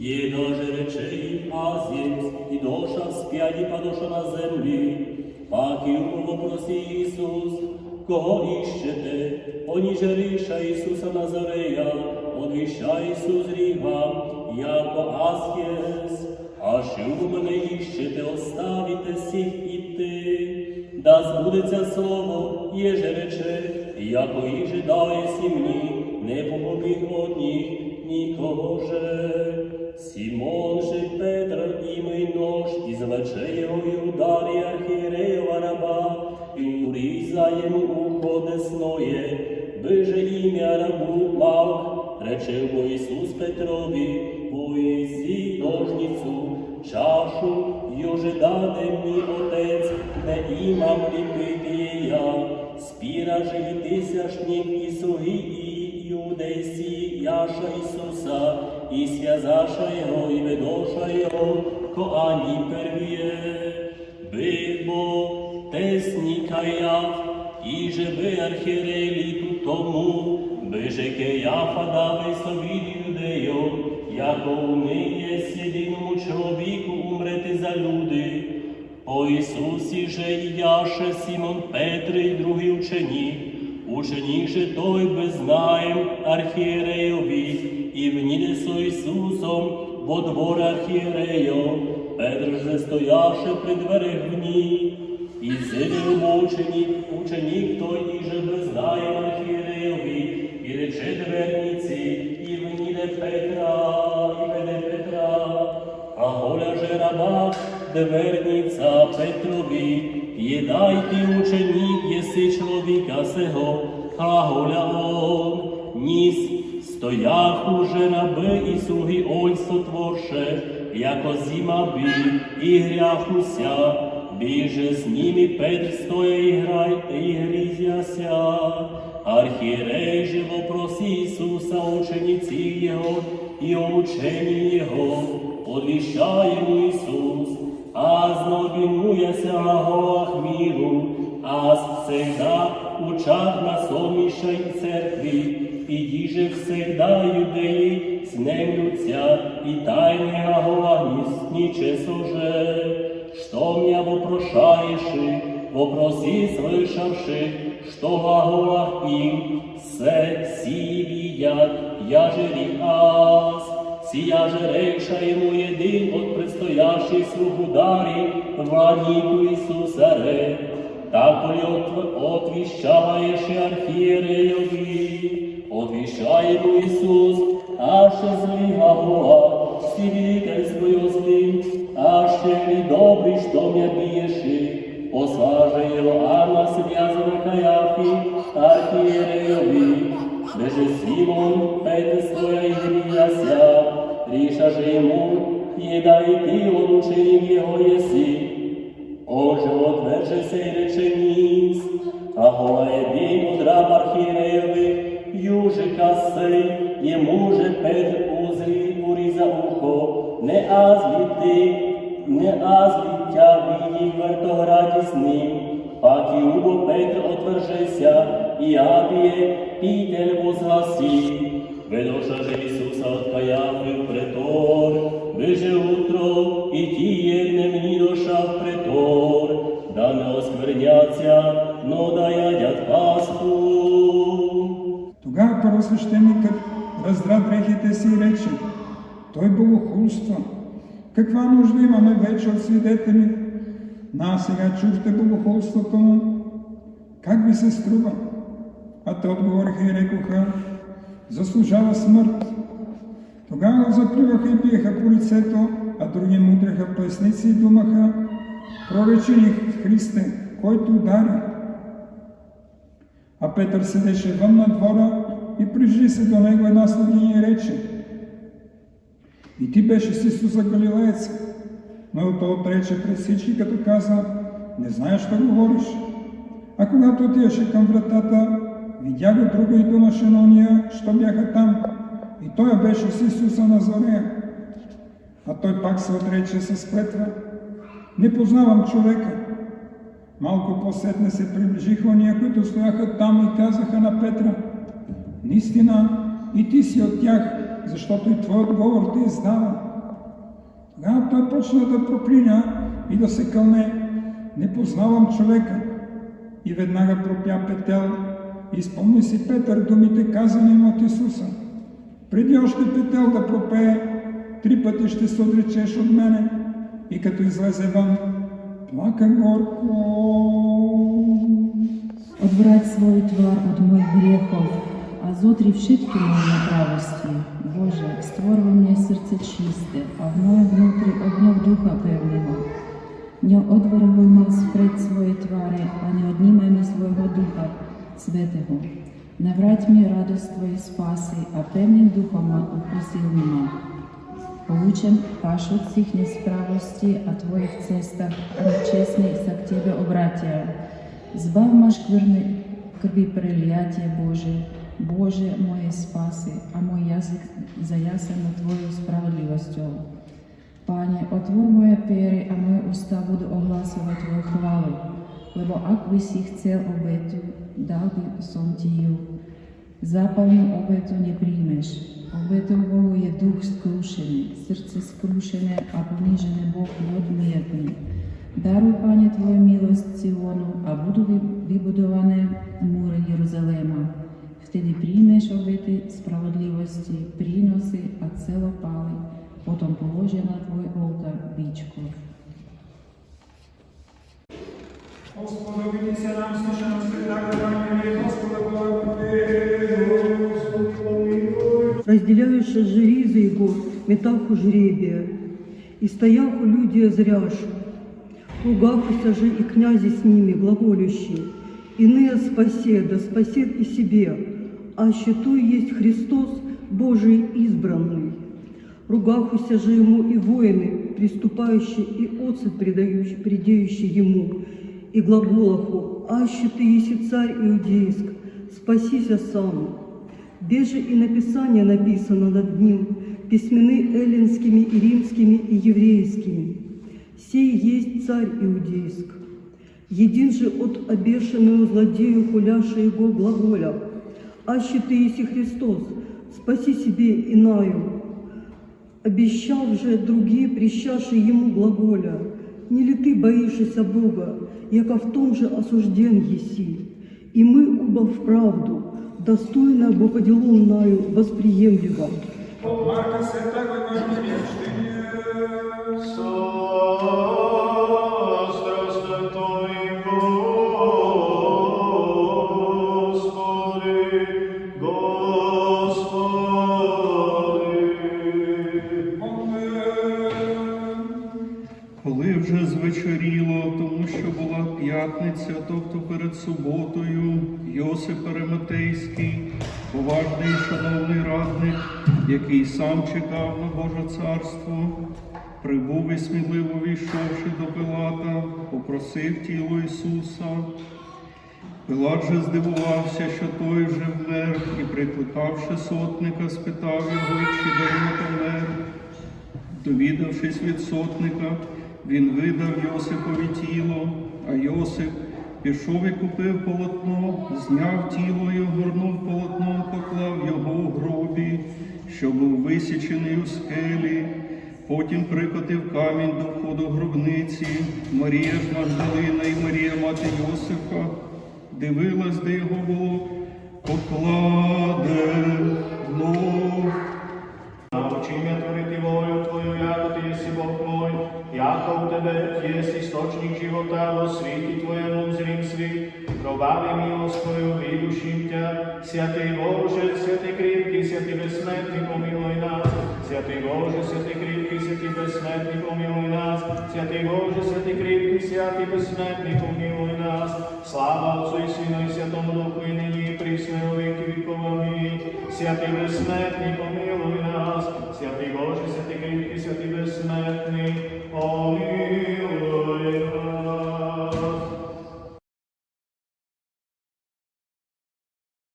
Є даже речей азєць, і доша всп'яді падоша на землі. Пак і вопросі Ісус, кого іщете? Оніже риша Ісуса Назарея, одвіща Ісус ріга, яко азєс. А що ви мене іщете, оставіте всіх іти. Да збудеться слово, єже рече, яко іже дає сім'ї, не помогли одніх нікого же. Сімон же Петр імей нож, і звече його і ударі архієреєва раба, і уріза йому ухо десноє, биже ім'я рабу мав, рече бо Ісус Петрові, поїзі ножницю, чашу, йоже даде мені отець, не імам ліпити я, спіра тисячник і суги і юдейсі, яша Ісуса, і связаша його, і ведоша його, коані первіє. Бибо тесніка я, і же би архірелі тому, биже Кеяфа дави собі юдею, яко умиє єдиному чоловіку умрeti за люди. По Ісусі же яше Сімон Петр і другий ученік, ученік же той безнаєм архієреєві, і вніде со Ісусом во двор архієрею, Петр же стояше при дверях вні, і зидив ученік, ученік той і же безнаєм архієреєві, і рече дверниці, і вніде Петра, і веде Петра, а голя же раба, дверниця Петрові, єдайте ученік, єси чоловіка сего, голя он, ніс, стоях уже раби і слуги он сотворше, яко зима бі, і гряхуся, біже з ними Петр стоя і грай, і грізяся. Архієрей же вопрос Ісуса, учениці Його, і учені Його, одвіщає Ісус, а знобінуєся на горах міру, а всегда учах на сонмішай церкві, і діже всегда юдеї знемлються, і тайне Гагова ніче соже, что меня вопрошаешь, вопроси слышавши, что глаголах им, се видят, я же ас, сия же рекша ему един от предстоящих слуг удари, владику Иисуса ре, так ли от, отвіщаєш архієреєві, отвіщає йому Ісус, аж злий глагола, свидетельствую злим, а ще ли добрий, що м'я бієши, послаже Йоанна связана Каяфі, архієреєві, Беже Симон, Петр своя і гріяся, же йому, єда і он ученик його єси, Отже, отверже сей реченіс, а гола єдин од раб архієреєвих, южика сей, йому же Петр узрі уріза ухо, не аз ти, не аз тя виді в вертограді з ним, пак і убо Петр отвержеся, і абіє, пітель возгласі. Ведоша же Ісуса от Каяфи в притор, виже утро, і тіє не доша в притор, да не оскверняться, но да ядят Пасху. Тогава първосвещеникът раздра дрехите си и рече, той богохулства. Каква нужда имаме вече от свидетели? На сега чухте богохулството му. Как ви се струва? А те отговориха и рекоха, заслужава смърт. Тогава го запливаха и биеха по лицето, а други мудреха плесници и думаха, проречи ни Христе, който удари. А Петър седеше вън на двора и прижи се до него една слугиня и рече, и ти беше с Исуса Галилеец. Но той отрече пред всички, като каза, не знаеш що говориш. А когато отиваше към вратата, видя го друго и думаше на ония, що бяха там. И той беше с Исуса Назарея. А той пак се отрече с клетва. Не познавам човека. Малко по-сетне се приближиха ония, които стояха там и казаха на Петра, Наистина и ти си от тях, защото и твой отговор ти издава. Когато той почна да проклиня и да се кълне, не познавам човека. И веднага пропя Петел, и спомни си Петър думите казани му от Исуса. Преди още Петел да пропее, три пъти ще се отречеш от мене. И като излезе вън, плака горко. Odvrať svoj tvar od mojich hriechov a zotri všetky moje nepravosti. Bože, stvor vo mne srdce čisté a v mojom vnútri obnov ducha pevného. Neodvrhuj ma spred svojej tváre a neodnímaj mi svojho ducha svetého. Navrať mi radosť Tvojej spásy a pevným duchom ma uposilni ma. Poučem váš od всіх a Tvojich cestách a nečestných sa k Tebe. Збав ма шквирни крви прелияття Боже, Боже моєї спаси, а мой язик заясен Твоєю справедливостю. Пане, отвор моє пери, а мої уста буду огласувати Твою хвалу, лебо ак би си chcel обету, дал би сон Тію. Запалну обету не приймеш. Обетового є дух скрушений, серце скрушене, а поніжене Бог одмірний. Даруй, Пане, Твою милость Сіону, а буду ви- вибудоване мури Єрусалима. Втеді приймеш обети справедливості, приноси, а цело пали, потом положи на Твой олтар Господи, видися нам, его, метаху жребия, и стояху люди зряшу, ругахуся же и князи с ними, глаголющие, иные спасе, да спасет и себе, а щиту есть Христос, Божий избранный. Ругахуся же ему и воины, приступающие, и отцы, предающие, ему, и глаголаху, аще ты еси царь иудейск, спасися сам. Беже и написание написано над ним, письмены эллинскими и римскими и еврейскими. Сей есть царь иудейск. Един же от обешенную злодею хуляша его глаголя, аще ты еси Христос, спаси себе инаю. Обещал же другие, прищаши ему глаголя, не ли ты боишься Бога, яко в том же осужден еси? И мы оба вправду, достойно Бо по делам наю восприемлемо. Марка Святого Евангелия суботою, Йосип Переметейський, поважний шановний радник, який сам чекав на Боже царство, прибув і сміливо війшовши до Пилата, попросив тіло Ісуса. Пилат же здивувався, що той вже вмер, і, прикликавши сотника, спитав його, чи давно помер. Довідавшись від сотника, він видав Йосипові тіло, а Йосип пішов і купив полотно, зняв тіло і огорнув полотном, поклав його у гробі, що був висічений у скелі. Потім прикотив камінь до входу гробниці. Марія ж Магдалина і Марія мати Йосифа дивилась, де його було покладено. Nauči mňa tvoriť voľu Tvoju, ako Ty si Boh môj, ako u Tebe je stočník života, vo svíti Tvojemu zrím svit, krvaví milosť Tvoju, vyduším ťa, Sviatý Bože, Sviatý krívky, Sviatý besmérny, pomiluj nás, Sviatý Bože, Sviatý krívky, Sviatý besmérny, pomiluj nás, Sviatý Bože, Sviatý krívky, Sviatý besmérny, pomiluj nás, sláva Otcu i Synu i Sviatomu Duchu i nyní prísne o veky vekov. Amen. Sviatý besmérny, pomiluj nás, Sviatý Bože, Sviatý krívky, Sviatý besmérny, Holy.